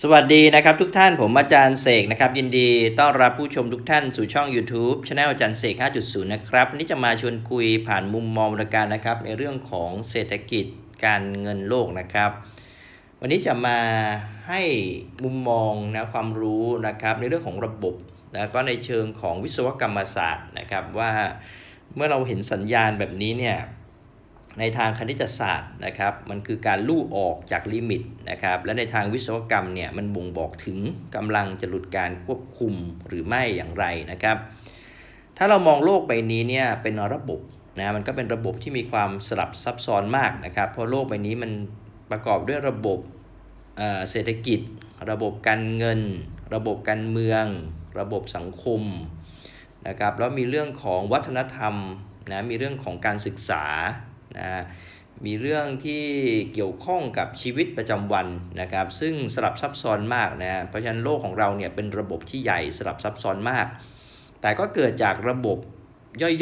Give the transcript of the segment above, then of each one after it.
สวัสดีนะครับทุกท่านผมอาจารย์เสกนะครับ ยินดีต้อนรับผู้ชมทุกท่านสู่ช่อง YouTube c h anel อาจารย์เสก 5.0 นะครับวันนี้จะมาชวนคุยผ่านมุมมองรายการนะครับ ในเรื่องของเศรษฐกิจการเงินโลกนะครับ วันนี้จะมาให้มุมมองนะความรู้นะครับ ในเรื่องของระบบแล้วก็ในเชิงของวิศวกรรมศาสตร์นะครับ ว่าเมื่อเราเห็นสัญญาณแบบนี้เนี่ย ในทางคณิตศาสตร์นะครับมันคือการลู่ออกจากลิมิตนะครับและในทางวิศวกรรมเนี่ยมันบ่งบอกถึงกำลังจะหลุดการควบคุมหรือไม่อย่างไรนะครับ ถ้าเรามองโลกใบนี้เนี่ยเป็นระบบนะมันก็เป็นระบบที่มีความสลับซับซ้อนมากนะครับเพราะโลกใบนี้มันประกอบด้วยระบบเเศรษฐกิจ ระบบการเงิน ระบบการเมือง ระบบสังคมนะครับแล้วมีเรื่องของวัฒนธรรมนะมีเรื่องของการศึกษา นะมีเรื่องที่เกี่ยวข้องกับชีวิตประจำวันนะครับ ซึ่งสลับซับซ้อนมากนะเพราะฉะนั้นโลกของเราเนี่ยเป็นระบบที่ใหญ่สลับซับซ้อนมาก แต่ก็เกิดจากระบบ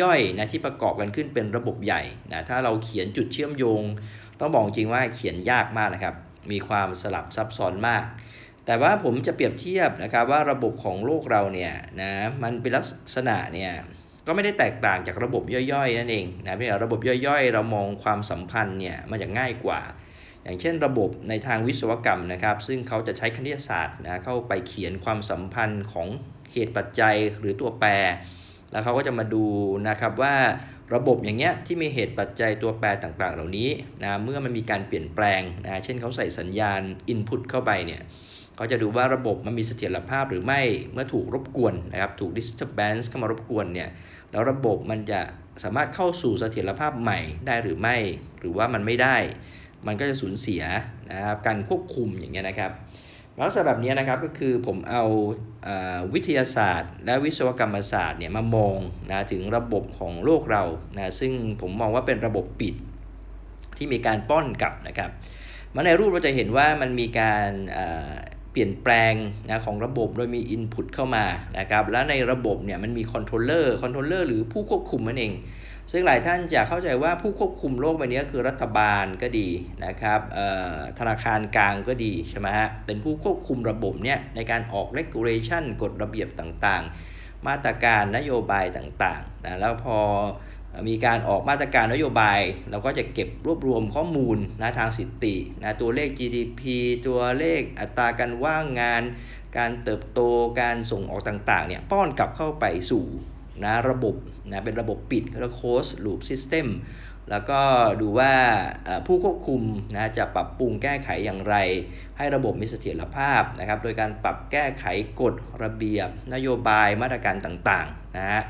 ย่อยๆนะที่ประกอบกันขึ้นเป็นระบบใหญ่นะถ้าเราเขียนจุดเชื่อมโยง ต้องบอกจริงว่าเขียนยากมากนะครับ มีความสลับซับซ้อนมาก แต่ว่าผมจะเปรียบเทียบนะครับว่าระบบของโลกเราเนี่ยนะมันเป็นลักษณะเนี่ย ก็ไม่ได้แตกต่างจากระบบย่อยๆ นั่นเองนะพียงแต่ระบบย่อยๆ เรามองความสัมพันธ์เนี่ยมันจะง่ายกว่า อย่างเช่นระบบในทางวิศวกรรมนะครับ ซึ่งเขาจะใช้คณิตศาสตร์นะเข้าไปเขียนความสัมพันธ์ของเหตุปัจจัยหรือตัวแปร แล้วเขาก็จะมาดูนะครับว่าระบบอย่างเงี้ยที่มีเหตุปัจจัยตัวแปรต่างๆ เหล่านี้นะเมื่อมันมีการเปลี่ยนแปลงนะเช่นเขาใส่สัญญาณ Input เข้าไปเนี่ยเขาจะดูว่าระบบมันมีเสถียรภาพหรือไม่เมื่อถูกรบกวนนะครับถูก disturbance เข้ามารบกวนเนี่ย แล้วระบบมันจะสามารถเข้าสู่เสถียรภาพใหม่ได้หรือไม่ หรือว่ามันไม่ได้ มันก็จะสูญเสียนะครับการควบคุมอย่างเงี้ยนะครับลักษณะแบบนี้นะครับก็คือผมเอาเออวิทยาศาสตร์ และวิศวกรรมศาสตร์เนี่ยมามองนะถึงระบบของโลกเรานะซึ่งผมมองว่าเป็นระบบปิดที่มีการป้อนกลับนะครับมาในรูปเราจะเห็นว่ามันมีการ ปลี่ยนแปลงนะของระบบโดยมี Input เข้ามานะครับแล้วในระบบเนี่ยมันมีคอนโทรลเลอร์คอนโทรลเลอร์หรือผู้ควบคุมนั่นเอง ซึ่งหลายท่านจะเข้าใจว่าผู้ควบคุมโลกใบนี้คือรัฐบาลก็ดีนะครับธนาคารกลางก็ดีใช่ไหมฮะเป็นผู้ควบคุมระบบเนี่ยในการออก regulation กฎระเบียบต่างๆ มาตรการนโยบายต่างๆนะแล้วพอ มีการออกมาตรการนโยบาย เราก็จะเก็บรวบรวมข้อมูลนะทางสิตินะตัวเลข GDP ตัวเลขอัตราการว่างงาน การเติบโตการส่งออกต่างๆเนี่ยป้อนกลับเข้าไปสู่นะระบบนะเป็นระบบปิดเรียกว่า closed loop system แล้วก็ดูว่าผู้ควบคุมนะจะปรับปรุงแก้ไขอย่างไร ให้ระบบมีเสถียรภาพนะครับ โดยการปรับแก้ไขกฎระเบียบนโยบายมาตรการต่างๆนะฮะ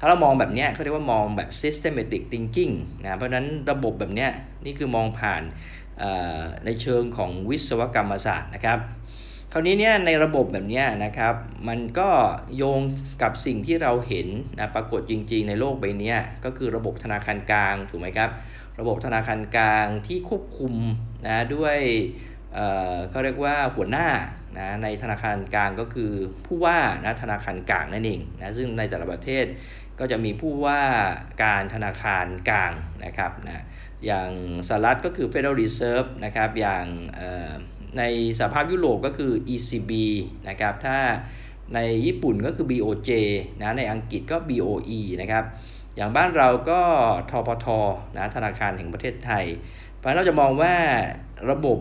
ถ้าเรามองแบบนี้เขาเรียกว่ามองแบบ systematic thinking นะเพราะนั้นระบบแบบนี้นี่คือมองผ่านในเชิงของวิศวกรรมศาสตร์นะครับ คราวนี้เนี่ยในระบบแบบนี้นะครับ มันก็โยงกับสิ่งที่เราเห็นนะปรากฏจริงๆในโลกใบนี้ก็คือระบบธนาคารกลางถูกไหมครับ ระบบธนาคารกลางที่ควบคุมนะด้วยเอ่อเขาเรียกว่าหัวหน้านะในธนาคารกลางก็คือผู้ว่านะธนาคารกลางนั่นเองนะซึ่งในแต่ละประเทศ ก็จะมีผู้ว่าการธนาคารกลางนะครับนะอย่างสหรัฐก็คือ Federal Reserve นะครับอย่างในสหภาพยุโรปก็คือ ECB นะครับถ้าในญี่ปุ่นก็คือ BOJ นะในอังกฤษก็ BOE นะครับอย่างบ้านเราก็ทปทนะธนาคารแห่งประเทศไทย เพราะเราจะมองว่าระบบ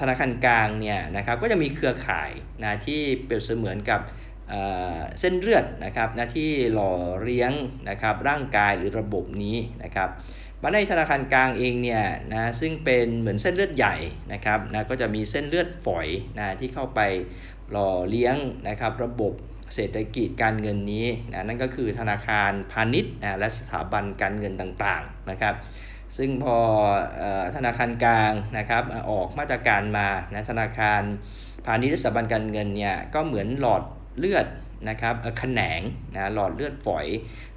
ธนาคารกลางเนี่ยนะครับก็จะมีเครือข่ายนะที่เปรียบเสมือนกับ เส้นเลือดนะครับนะที่หล่อเลี้ยงนะครับร่างกายหรือระบบนี้นะครับมาในธนาคารกลางเองเนี่ยนะซึ่งเป็นเหมือนเส้นเลือดใหญ่นะครับนะก็จะมีเส้นเลือดฝอยนะที่เข้าไปหล่อเลี้ยงนะครับระบบเศรษฐกิจการเงินนี้นะนั่นก็คือธนาคารพาณิชย์นะและสถาบันการเงินต่างๆนะครับซึ่งพออธนาคารกลางนะครับออกมาตรการมานะธนาคารพาณิชย์และสถาบันการเงินเนี่ยก็เหมือนหลอด เลือดนะครับแขนงนะหลอดเลือดฝอย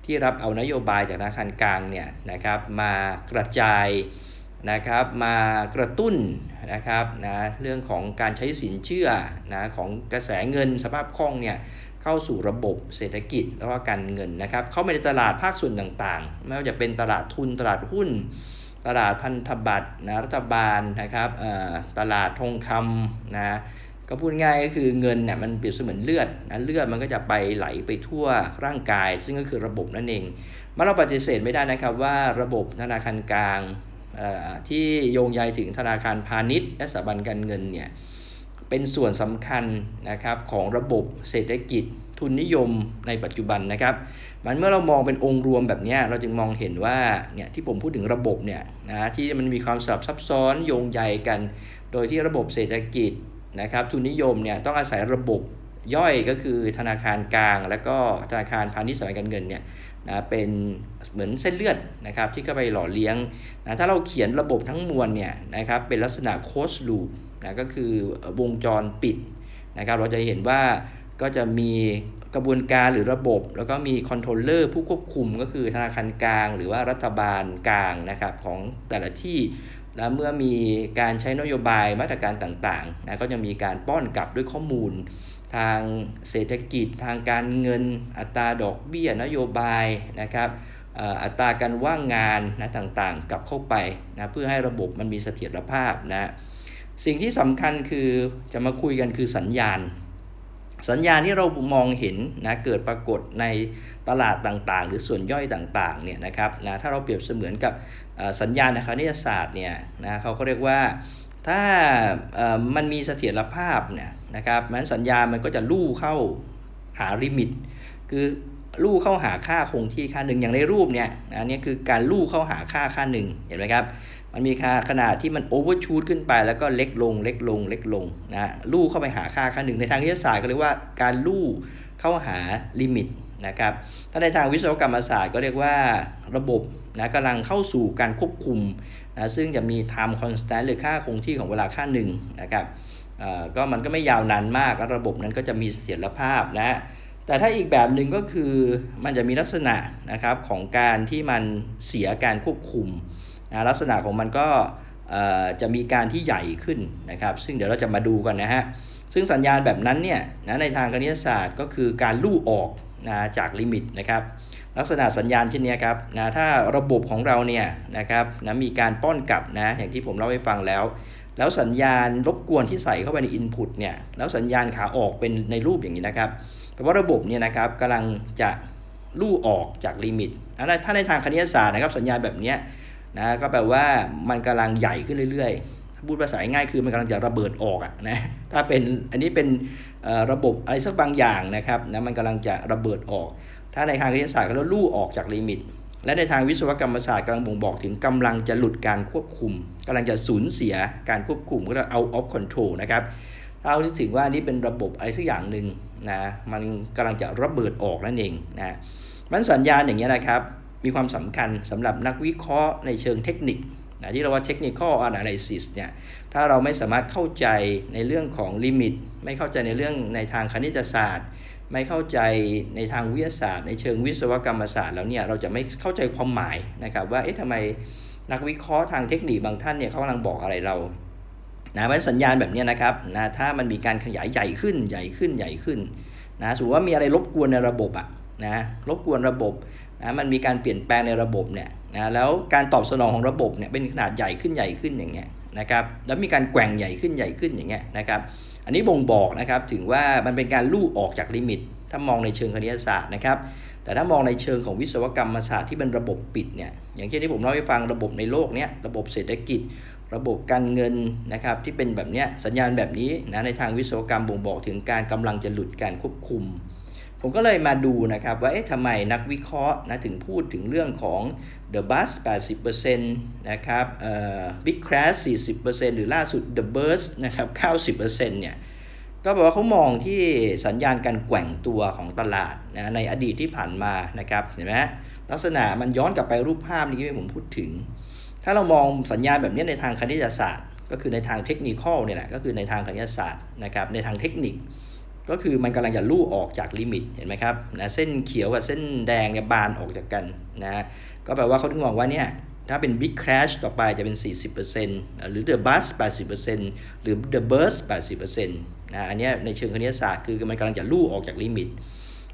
ที่รับเอานโยบายจากธนาคารกลางเนี่ยนะครับมากระจายนะครับมากระตุ้นนะครับนะเรื่องของการใช้สินเชื่อนะของกระแสเงินสภาพคล่องเนี่ยเข้าสู่ระบบเศรษฐกิจแล้วก็การเงินนะครับเข้าไปในตลาดภาคส่วนต่างๆ ไม่ว่าจะเป็นตลาดทุนตลาดหุ้น ตลาดพันธบัตรนะรัฐบาลนะครับตลาดทองคำนะ ก็พูดง่ายก็คือเงินเนี่ยมันเปรียบเสมือนเลือดนะเลือดมันก็จะไปไหลไปทั่วร่างกาย ซึ่งก็คือระบบนั่นเองมันเราปฏิเสธไม่ได้นะครับว่าระบบธนาคารกลางที่โยงใยถึงธนาคารพาณิชย์ และสถาบันการเงินเนี่ยเป็นส่วนสำคัญนะครับของระบบเศรษฐกิจทุนนิยมในปัจจุบันนะครับ มันเมื่อเรามองเป็นองค์รวมแบบนี้เราจึงมองเห็นว่าเนี่ยที่ผมพูดถึงระบบเนี่ยนะที่มันมีความสลับซับซ้อนโยงใยกัน โดยที่ระบบเศรษฐกิจ นะครับทุนนิยมเนี่ยต้องอาศัยระบบย่อยก็คือธนาคารกลาง และก็ธนาคารพาณิชย์สาบัการเงินเนี่ยนะเป็นเหมือนเส้นเลือดนะครับที่เข้าไปหล่อเลี้ยงนะถ้าเราเขียนระบบทั้งมวลเนี่ยนะครับเป็นลักษณะโคสลูปนะก็คือวงจรปิดนะครับเราจะเห็นว่าก็จะมีกระบวนการหรือระบบ แล้วก็มีคอนโทรลเลอร์ผู้ควบคุมก็คือธนาคารกลาง หรือว่ารัฐบาลกลางนะครับของแต่ละที่ แล้วเมื่อมีการใช้นโยบายมาตรการต่างๆนะก็จะมีการป้อนกลับด้วยข้อมูล ทางเศรษฐกิจ ทางการเงิน อัตราดอกเบี้ยนโยบายนะครับอัตราการว่างงานนะต่างๆ กลับเข้าไปนะเพื่อให้ระบบมันมีเสถียรภาพนะสิ่งที่สำคัญคือจะมาคุยกันคือสัญญาณ สัญญาณที่เรามองเห็นนะเกิดปรากฏในตลาดต่างๆ หรือส่วนย่อยต่างๆเนี่ยนะครับนะถ้าเราเปรียบเสมือนกับสัญญาณทางคณิตศาสตร์เนี่ยนะเขาก็เรียกว่าถ้ามันมีเสถียรภาพเนี่ยนะครับมันสัญญาณมันก็จะลู่เข้าหาลิมิต คือลู่เข้าหาค่าคงที่ค่าหนึ่งอย่างในรูปเนี่ยนะเนี่ยคือการลู่เข้าหาค่าค่าหนึ่งเห็นไหมครับ มันมีค่าขนาดที่มันโอเวอร์ชูตขึ้นไป แล้วก็เล็กลงเล็กลงเล็กลงนะลู่เข้าไปหาค่าค่าหนึ่งในทางวิทยาศาสตร์ก็เรียกว่าการลู่เข้าหาลิมิตนะครับถ้าในทางวิศวกรรมศาสตร์ก็เรียกว่าระบบนะกำลังเข้าสู่การควบคุมนะซึ่งจะมี time constant หรือค่าคงที่ของเวลาค่าหนึ่งนะครับเอ่อก็มันก็ไม่ยาวนานมากระบบนั้นก็จะมีเสถียรภาพนะแต่ถ้าอีกแบบหนึ่งก็คือมันจะมีลักษณะนะครับของการที่มันเสียการควบคุม นะลักษณะของมันก็จะมีการที่ใหญ่ขึ้นนะครับ ซึ่งเดี๋ยวเราจะมาดูกันนะฮะ ซึ่งสัญญาณแบบนั้นเนี่ยนะในทางคณิตศาสตร์ก็คือการลู่ออกนะจากลิมิตนะครับ ลักษณะสัญญาณเช่นนี้ครับนะถ้าระบบของเราเนี่ยนะครับนะมีการป้อนกลับนะอย่างที่ผมเล่าให้ฟังแล้ว แล้วสัญญาณรบกวนที่ใส่เข้าไปใน Input เนี่ยแล้วสัญญาณขาออกเป็นในรูปอย่างนี้นะครับแปลว่าระบบเนี่ยนะครับกำลังจะลู่ออกจากลิมิตนะถ้าในทางคณิตศาสตร์นะครับสัญญาณแบบนี้ นะก็แปลว่ามันกำลังใหญ่ขึ้นเรื่อยๆพูดภาษาง่ายคือมันกำลังจะระเบิดออกอะนะถ้าเป็นอันนี้เป็นระบบอะไรสักบางอย่างนะครับนะมันกำลังจะระเบิดออก ถ้าในทางคณิตศาสตร์ก็เรียกลู่ออกจากลิมิต และในทางวิศวกรรมศาสตร์กำลังบ่งบอกถึงกำลังจะหลุดการควบคุมกำลังจะสูญเสียการควบคุมก็เรียก out of control นะครับเราถึงว่านี่เป็นระบบอะไรสักอย่างหนึ่งนะมันกำลังจะระเบิดออกนั่นเองนะมันสัญญาณอย่างนี้ยนะครับ มีความสำคัญสำหรับนักวิเคราะห์ในเชิงเทคนิคนะที่เราว่า technical analysis เนี่ยถ้าเราไม่สามารถเข้าใจในเรื่องของลิมิต ไม่เข้าใจในเรื่องในทางคณิตศาสตร์ ไม่เข้าใจในทางวิทยาศาสตร์ ในเชิงวิศวกรรมศาสตร์แล้วเนี่ยเราจะไม่เข้าใจความหมายนะครับว่าเอ๊ะทำไมนักวิเคราะห์ทางเทคนิคบางท่านเนี่ยเขากำลังบอกอะไรเรานะเพราะฉะนั้นสัญญาณแบบนี้นะครับนะถ้ามันมีการขยายใหญ่ขึ้นใหญ่ขึ้นใหญ่ขึ้นนะสมมติว่ามีอะไรรบกวนในระบบอะนะรบกวนระบบ นะมันมีการเปลี่ยนแปลงในระบบเนี่ยนะแล้วการตอบสนองของระบบเนี่ยเป็นขนาดใหญ่ขึ้นใหญ่ขึ้นอย่างเงี้ยนะครับแล้วมีการแกว่งใหญ่ขึ้นใหญ่ขึ้นอย่างเงี้ยนะครับอันนี้บ่งบอกนะครับถึงว่ามันเป็นการลู่ออกจากลิมิต ถ้ามองในเชิงคณิตศาสตร์นะครับแต่ถ้ามองในเชิงของวิศวกรรมศาสตร์ที่เป็นระบบปิดเนี่ยอย่างเช่นที่ผมเล่าให้ฟังระบบในโลกเนี้ยระบบเศรษฐกิจ ระบบการเงินนะครับที่เป็นแบบเนี้ยสัญญาณแบบนี้นะในทางวิศวกรรมบ่งบอกถึงการกำลังจะหลุดการควบคุม ผมก็เลยมาดูนะครับว่าเอ๊ะทำไมนักวิเคราะห์นะถึงพูดถึงเรื่องของ The Bus 80%นะครับเอ่อ Big Crash 40%หรือล่าสุด The Burst นะครับ90%เนี่ยก็แปลว่าเขามองที่สัญญาณการแกว่งตัวของตลาดนะในอดีตที่ผ่านมานะครับเห็นไหมลักษณะมันย้อนกลับไปรูปภาพนี้ที่ผมพูดถึง ถ้าเรามองสัญญาณแบบนี้ในทางคณิตศาสตร์ ก็คือในทางเทคนิคอลเนี่ยแหละก็คือในทางคณิตศาสตร์นะครับในทางเทคนิค ก็คือมันกำลังจะลู่ออกจากลิมิตเห็นไหมครับนะเส้นเขียวกับเส้นแดงเนี่ยบานออกจากกันนะก็แปลว่าเขาถึงมองว่าเนี่ยถ้าเป็น Big Crash ต่อไปจะเป็น 40%หรือ The Bust 80%หรือ The Burst 80%นะอันนี้ในเชิงคณิตศาสตร์คือมันกำลังจะลู่ออกจากลิมิต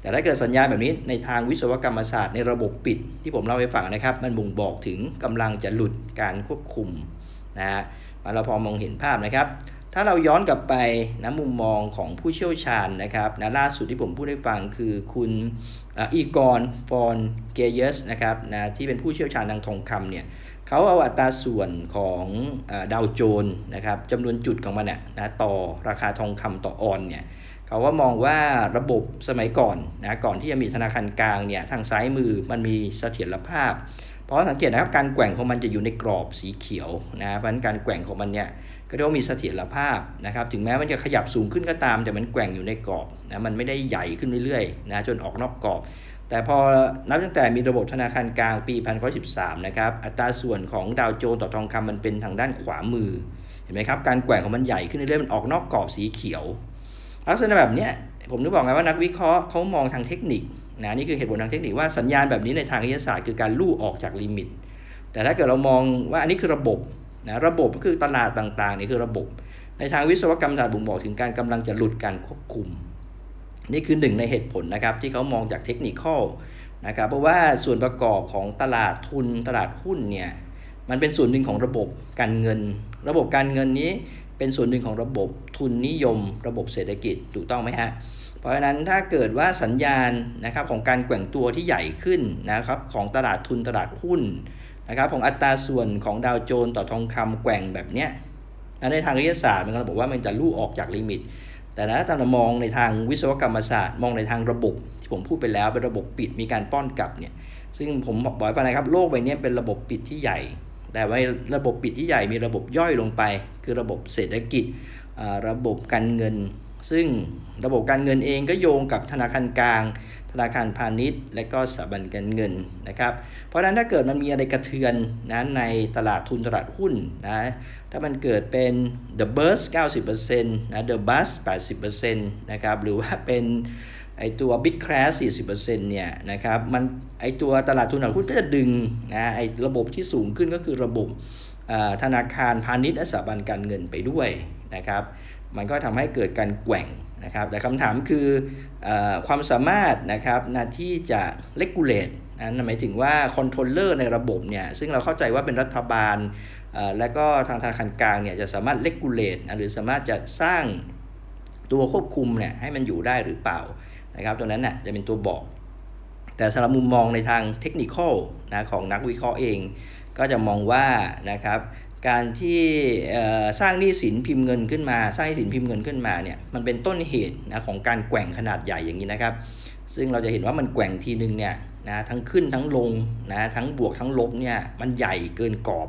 แต่ถ้าเกิดสัญญาณแบบนี้ในทางวิศวกรรมศาสตร์ในระบบปิดที่ผมเล่าให้ฟังนะครับ มันบ่งบอกถึงกำลังจะหลุดการควบคุมนะฮะมาเราพอมองเห็นภาพนะครับ ถ้าเราย้อนกลับไปนะมุมมองของผู้เชี่ยวชาญนะครับนะล่าสุดที่ผมพูดให้ฟังคือคุณอีกอนฟอนเกเยสนะครับนะที่เป็นผู้เชี่ยวชาญทางทองคำเนี่ยเขาเอาอัตราส่วนของอดาวโจนส์นะครับจำนวนจุดของมันน่ะนะต่อราคาทองคำต่อออนเนี่ยเขาว่ามองว่าระบบสมัยก่อนนะก่อนที่จะมีธนาคารกลางเนี่ยทางซ้ายมือมันมีเสถียรภาพ เพราะสังเกตนะครับการแกว่งของมันจะอยู่ในกรอบสีเขียวนะเพราะฉะนั้นการแกว่งของมันเนี่ย ก็เรียกว่ามีเสถียรภาพนะครับถึงแม้มันจะขยับสูงขึ้นก็ตาม แต่มันแกว่งอยู่ในกรอบนะมันไม่ได้ใหญ่ขึ้นเรื่อยๆนะจนออกนอกกรอบ แต่พอนับตั้งแต่มีระบบธนาคารกลางปี 1913 นะครับอัตราส่วนของดาวโจนส์ต่อทองคำมันเป็นทางด้านขวามือเห็นไหมครับการแกว่งของมันใหญ่ขึ้นเรื่อยๆมันออกนอกกรอบสีเขียว ลักษณะแบบนี้ผมนึกบอกไงว่านักวิเคราะห์เขามองทางเทคนิคนะนี่คือเหตุผลทางเทคนิคว่าสัญญาณแบบนี้ในทางวิทยาศาสตร์คือการลู่ออกจากลิมิต แต่ถ้าเกิดเรามองว่าอันนี้คือระบบ นะระบบก็คือตลาดต่างๆนี่คือระบบ ในทางวิศวกรรมศาสตร์บ่งบอกถึงการกำลังจะหลุดการควบคุม นี่คือหนึ่งในเหตุผลนะครับที่เขามองจากเทคนิคอลนะครับเพราะว่าส่วนประกอบของตลาดทุนตลาดหุ้นเนี่ยมันเป็นส่วนหนึ่งของระบบการเงิน ระบบการเงินนี้เป็นส่วนหนึ่งของระบบทุนนิยม ระบบเศรษฐกิจถูกต้องไหมฮะเพราะฉะนั้นถ้าเกิดว่าสัญญาณนะครับของการแกว่งตัวที่ใหญ่ขึ้นนะครับของตลาดทุนตลาดหุ้น นะครับของอัตราส่วนของดาวโจนส์ต่อทองคำแกว่งแบบเนี้ยในทางวิทยาศาสตร์มันก็บอกว่ามันจะลู่ออกจากลิมิต แต่ถ้าเรามองในทางวิศวกรรมศาสตร์ มองในทางระบบที่ผมพูดไปแล้วเป็นระบบปิดมีการป้อนกลับเนี่ยซึ่งผมบอกไว้นะครับโลกใบนี้เป็นระบบปิดที่ใหญ่ แต่ว่าระบบปิดที่ใหญ่มีระบบย่อยลงไป คือระบบเศรษฐกิจระบบการเงิน ซึ่งระบบการเงินเองก็โยงกับธนาคารกลาง ธนาคารพาณิชย์ และก็สถาบันการเงินนะครับ เพราะฉะนั้นถ้าเกิดมันมีอะไรกระเทือนนะในตลาดทุนตลาดหุ้นนะถ้ามันเกิดเป็น the burst 90%นะ the bust 80%นะครับหรือว่าเป็นไอตัว big crash 40%เนี่ยนะครับมันไอตัวตลาดทุนตลาดหุ้นก็จะดึงนะไอระบบที่สูงขึ้นก็คือระบบธนาคารพาณิชย์และสถาบันการเงินไปด้วยนะครับ มันก็ทำให้เกิดการแกว่ง นะครับแต่คำถามคืออความสามารถนะครับหน้าที่จะ regulate นะหมายถึงว่าคอนโทรลเลอร์ในระบบเนี่ยซึ่งเราเข้าใจว่าเป็นรัฐบาลและก็ทางธนาคารกลางเนี่ยจะสามารถ regulate นะหรือสามารถจะสร้างตัวควบคุมเนี่ยให้มันอยู่ได้หรือเปล่านะครับตัวนั้นน่ะจะเป็นตัวบอก แต่สำหรับมุมมองในทางเทคนิคอลนะของนักวิเคราะห์เอง ก็จะมองว่านะครับ การที่สร้างหนี้สินพิมพ์เงินขึ้นมา สร้างหนี้สินพิมพ์เงินขึ้นมาเนี่ยมันเป็นต้นเหตุนะของการแกว่งขนาดใหญ่อย่างนี้นะครับ ซึ่งเราจะเห็นว่ามันแกว่งทีนึงเนี่ยนะทั้งขึ้นทั้งลงนะทั้งบวกทั้งลบเนี่ยมันใหญ่เกินกรอบ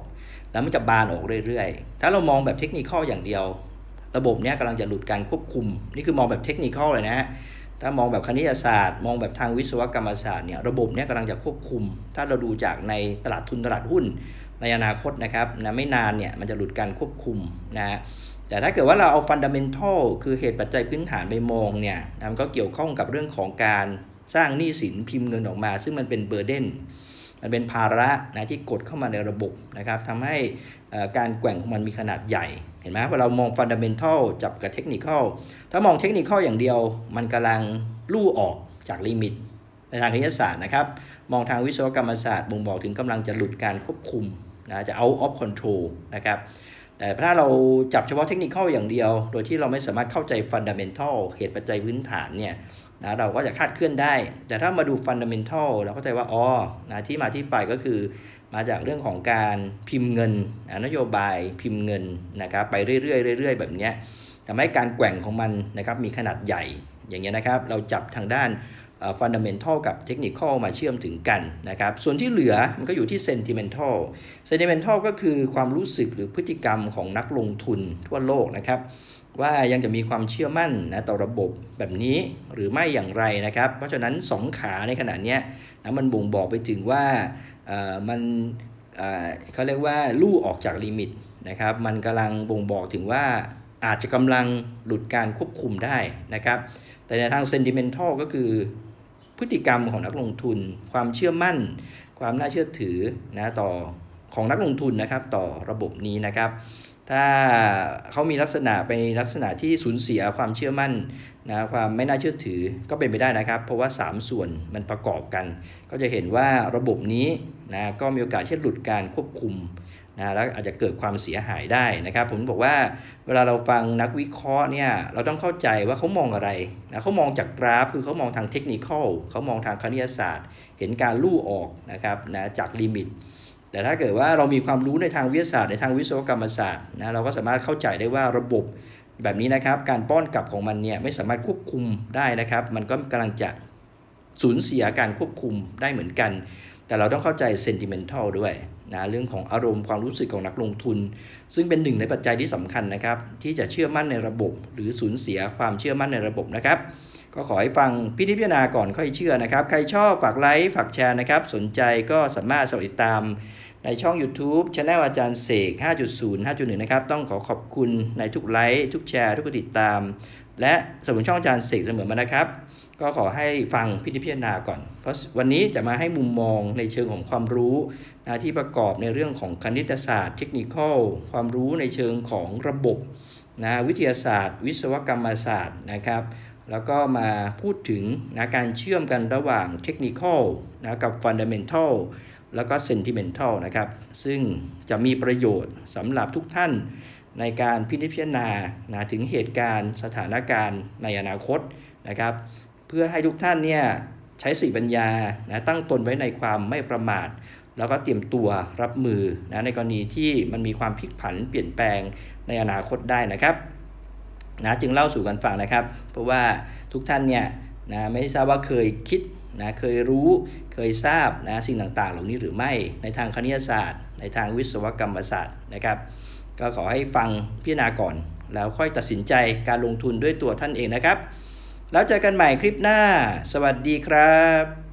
แล้วมันจะบานออกเรื่อยๆ ถ้าเรามองแบบเทคนิคอลอย่างเดียว ระบบเนี้ยกำลังจะหลุดการควบคุม นี่คือมองแบบเทคนิคอลเลยนะฮะถ้ามองแบบคณิตศาสตร์มองแบบทางวิศวกรรมศาสตร์เนี่ยระบบเนี้ยกำลังจะควบคุม ถ้าเราดูจากในตลาดทุนตลาดหุ้น ในอนาคตนะครับนะไม่นานเนี่ยมันจะหลุดการควบคุมนะฮะแต่ถ้าเกิดว่าเราเอาฟันดัมเ n นทัลคือเหตุปัจจัยพื้นฐานไปมองเนี่ยนะมันก็เกี่ยวข้องกับเรื่องของการสร้างหนี้สินพิมพ์เงินออกมา ซึ่งมันเป็นเบอร์เดนมันเป็นภาระนะที่กดเข้ามาในระบบนะครับทำให้อ่อการแกว่งของมันมีขนาดใหญ่ เห็นไหมพอเรามองฟันดัมเ n นทัลจับกับเทคนิคอลถ้ามองเทคนิคอลอย่างเดียว มันกำลังลู่ออกจากลิมิตในทางคณิตศาสตร์นะครับ มองทางวิศวกรรมศาสตร์บ่งบอกถึงกำลังจะหลุดการควบคุมนะจะ out of control นะครับแต่ถ้าเราจับเฉพาะเทคนิคเข้าอย่างเดียว โดยที่เราไม่สามารถเข้าใจฟันดัมเ n นทัลเหตุปัจจัยพื้นฐานเนี่ยนะเราก็จะคาดเคลื่อนได้ แต่ถ้ามาดูฟันดัมเ n นทัลเราเข้าใจว่าอ๋อนะที่มาที่ไปก็คือ มาจากเรื่องของการพิมพ์เงินนะนโยบายพิมพ์เงินนะครับไปเรื่อยๆเรื่อยๆ แบบนี้ทำให้การแกว่งของมันนะครับมีขนาดใหญ่อย่างเงี้ยนะครับ เราจับทางด้าน ฟันดัมเ n นทัลกับเทคนิคอลมาเชื่อมถึงกันนะครับ ส่วนที่เหลือมันก็อยู่ที่เซนติเมนทัลเซนติเมนทัลก็คือความรู้สึกหรือพฤติกรรมของนักลงทุนทั่วโลกนะครับ ว่ายังจะมีความเชื่อมั่นนะต่อระบบแบบนี้หรือไม่อย่างไรนะครับ เพราะฉะนั้น 2 ขาในขณะนี้นะมันบ่งบอกไปถึงว่ามันเอ่อเขาเรียกว่าลู่ออกจากลิมิตนะครับ มันกำลังบ่งบอกถึงว่าอาจจะกำลังหลุดการควบคุมได้นะครับ แต่ในทางเซนติเมนทัลก็คือ พฤติกรรมของนักลงทุน ความเชื่อมั่น ความน่าเชื่อถือนะต่อของนักลงทุนนะครับต่อระบบนี้นะครับ ถ้าเขามีลักษณะไปลักษณะที่สูญเสียความเชื่อมั่นนะความไม่น่าเชื่อถือก็เป็นไปได้นะครับ เพราะว่า 3 ส่วนมันประกอบกัน ก็จะเห็นว่าระบบนี้นะก็มีโอกาสที่หลุดการควบคุม นะแล้วอาจจะเกิดความเสียหายได้นะครับ ผมบอกว่าเวลาเราฟังนักวิเคราะห์เนี่ยเราต้องเข้าใจว่าเขามองอะไรนะเขามองจากกราฟคือเขามองทางเทคนิคเขามองทางคณิตศาสตร์ เห็นการลู่ออกนะครับนะจากลิมิต แต่ถ้าเกิดว่าเรามีความรู้ในทางวิทยาศาสตร์ในทางวิศวกรรมศาสตร์นะเราก็สามารถเข้าใจได้ว่าระบบแบบนี้นะครับ การป้อนกลับของมันเนี่ยไม่สามารถควบคุมได้นะครับ มันก็กำลังจะสูญเสียการควบคุมได้เหมือนกัน แต่เราต้องเข้าใจ sentimental ด้วยนะเรื่องของอารมณ์ความรู้สึกของนักลงทุน ซึ่งเป็นหนึ่งในปัจจัยที่สำคัญนะครับ ที่จะเชื่อมั่นในระบบ หรือสูญเสียความเชื่อมั่นในระบบนะครับ ก็ขอให้ฟังพิจารณาก่อนค่อยเชื่อนะครับ ใครชอบฝากไลค์ฝากแชร์นะครับ สนใจก็สามารถสมัครติดตามในช่อง YouTube Channel อาจารย์เสก 5.0 5.1 นะครับ ต้องขอขอบคุณในทุกไลค์ ทุกแชร์ ทุกติดตาม และสมุนช่องอาจารย์เสกเสมอมานะครับ ก็ขอให้ฟังพิจพิจารณาก่อน เพราะวันนี้จะมาให้มุมมองในเชิงของความรู้นะที่ประกอบในเรื่องของคณิตศาสตร์ เทคนิคอลความรู้ในเชิงของระบบนะวิทยาศาสตร์ วิศวกรรมศาสตร์นะครับ แล้วก็มาพูดถึงนะการเชื่อมกันระหว่างเทคนิคอลนะกับฟันเดัมนทัลแล้วก็เซนติเมนทัลนะครับ ซึ่งจะมีประโยชน์สำหรับทุกท่าน ในการพิจารณานะถึงเหตุการณ์สถานการณ์ในอนาคตนะครับ เพื่อให้ทุกท่านเนี่ยใช้สติปัญญานะตั้งตนไว้ในความไม่ประมาท แล้วก็เตรียมตัวรับมือนะในกรณีที่มันมีความพลิกผันเปลี่ยนแปลงในอนาคตได้นะครับนะจึงเล่าสู่กันฟังนะครับ เพราะว่าทุกท่านเนี่ยนะไม่ทราบว่าเคยคิดนะเคยรู้เคยทราบนะสิ่งต่างๆ เหล่านี้หรือไม่ในทางคณิตศาสตร์ ในทางวิศวกรรมศาสตร์นะครับ ก็ขอให้ฟังพิจารณาก่อน แล้วค่อยตัดสินใจการลงทุนด้วยตัวท่านเองนะครับ แล้วเจอกันใหม่คลิปหน้า สวัสดีครับ